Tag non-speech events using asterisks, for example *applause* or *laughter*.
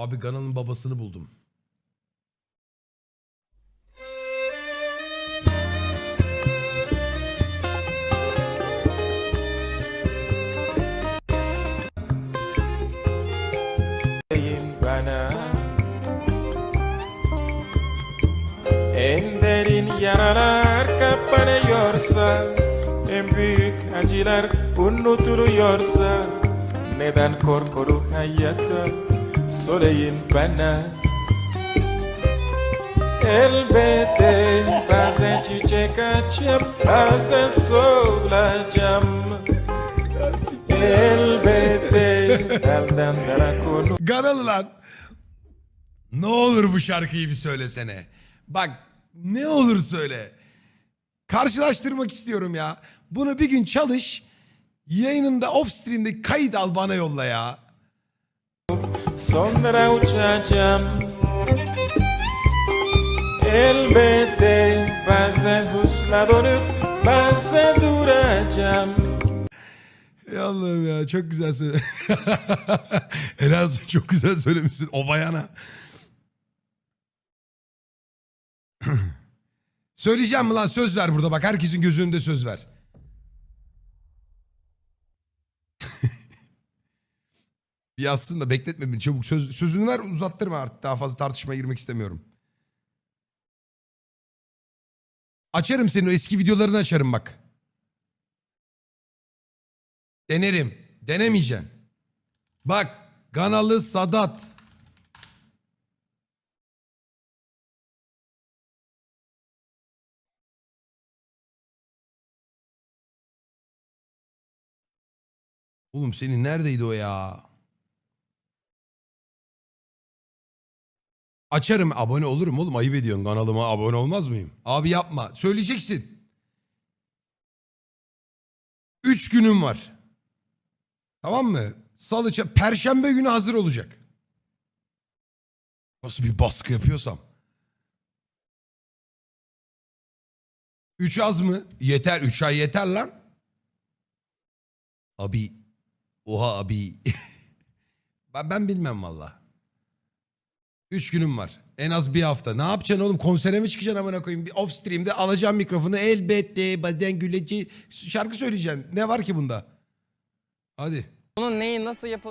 Abi Gana'nın babasını buldum. Bana En derin yaralar kapanıyorsa En büyük acılar unutuluyorsa Neden korkulur hayatta Söyleyin bana Elbette bazen çiçek açıp bazen solacağım Elbette elden dara konu Ganalı lan. Ne olur bu şarkıyı bir söylesene. Bak ne olur söyle. Karşılaştırmak istiyorum ya. Bunu bir gün çalış. Yayınında off stream'de kayıt al bana yolla ya. Sonra uçacağım Elbette bazen hızla dönüp bazen duracağım Ey Allah'ım ya çok güzel söyle. *laughs* Olsun, çok güzel söylemişsin o bayana. *clears throat* Söyleyeceğim mi lan söz ver burada bak herkesin gözü önünde söz ver. Bir yazsın da bekletme beni çabuk söz, sözünü ver uzattırma artık daha fazla tartışmaya girmek istemiyorum. Açarım senin o eski videolarını açarım bak. Denerim. Denemeyeceksin. Bak Ganalı Sadat. Oğlum senin neredeydi o ya? Açarım abone olurum oğlum ayıp ediyorsun kanalıma abone olmaz mıyım? Abi yapma söyleyeceksin. Üç günüm var. Tamam mı? Salı, perşembe günü hazır olacak. Nasıl bir baskı yapıyorsam. Üç az mı? Yeter. Üç ay yeter lan. Abi. Oha abi. *laughs* ben, ben bilmem valla. Üç günüm var. En az bir hafta. Ne yapacaksın oğlum? Konsere mi çıkacaksın amına koyayım? Bir off stream'de alacağım mikrofonu. Elbette bazen güleci. Şarkı söyleyeceksin. Ne var ki bunda? Hadi. Bunun neyi nasıl